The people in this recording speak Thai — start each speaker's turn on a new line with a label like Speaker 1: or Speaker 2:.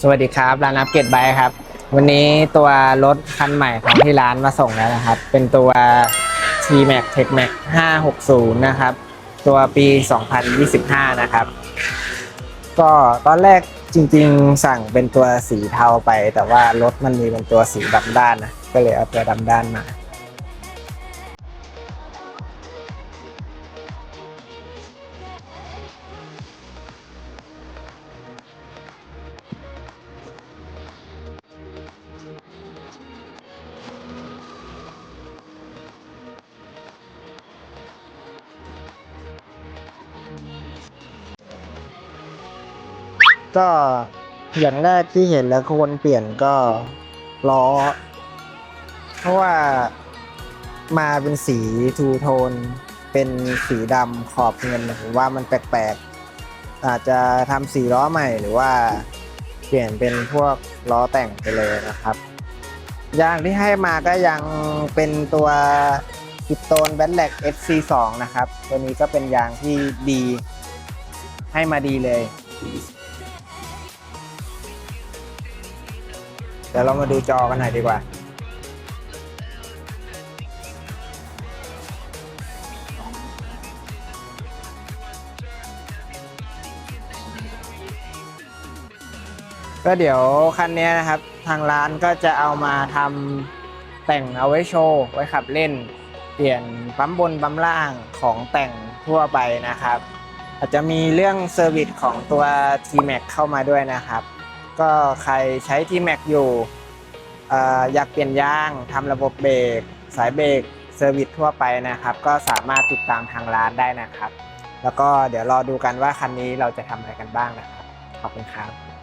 Speaker 1: สวัสดีครับ ร้านอัปเกรดไบค์ครับ วันนี้ตัวรถคันใหม่ของที่ร้านมาส่งแล้วนะครับ เป็นตัว T-Max Tech Max 560 นะครับ ตัวปี 2025 นะครับ ก็ตอนแรกจริงๆ สั่งเป็นตัวสีเทาไป แต่ว่ารถมันมีเป็นตัวสีดำด้านนะ ก็เลยเอาตัวดำด้านมา ก็อย่างแรกที่เห็นแล้วควรเปลี่ยนก็ล้อ เพราะว่ามาเป็นสีทูโทน เป็นสีดำขอบเงินผมว่ามันแปลกๆ อาจจะทำสีล้อใหม่หรือว่าเปลี่ยนเป็นพวกล้อแต่งไปเลยนะครับยางที่ให้มาก็ยังเป็นตัวกิตโตนแบนแลก FC2 นะครับ ตัวนี้ก็เป็นยางที่ดีให้มาดีเลย ดี๋ยวเรามาดูจอกันหน่อยดีกว่า ก็เดี๋ยวคันนี้นะครับ ทางร้านก็จะเอามาทำแต่งเอาไว้โชว์ไว้ขับเล่น เปลี่ยนปั๊มบนปั๊มล่างของแต่งทั่วไปนะครับ อาจจะมีเรื่องเซอร์วิสของตัว T-Max เข้ามาด้วยนะครับ ก็ใครใช้ที่แม็กอยู่อยากเปลี่ยนยางทำระบบเบรกสายเบรกเซอร์วิสทั่วไปนะครับ ก็สามารถติดตามทางร้านได้นะครับ แล้วก็เดี๋ยวรอดูกันว่าคันนี้เราจะทำอะไรกันบ้างนะครับ ขอบคุณครับ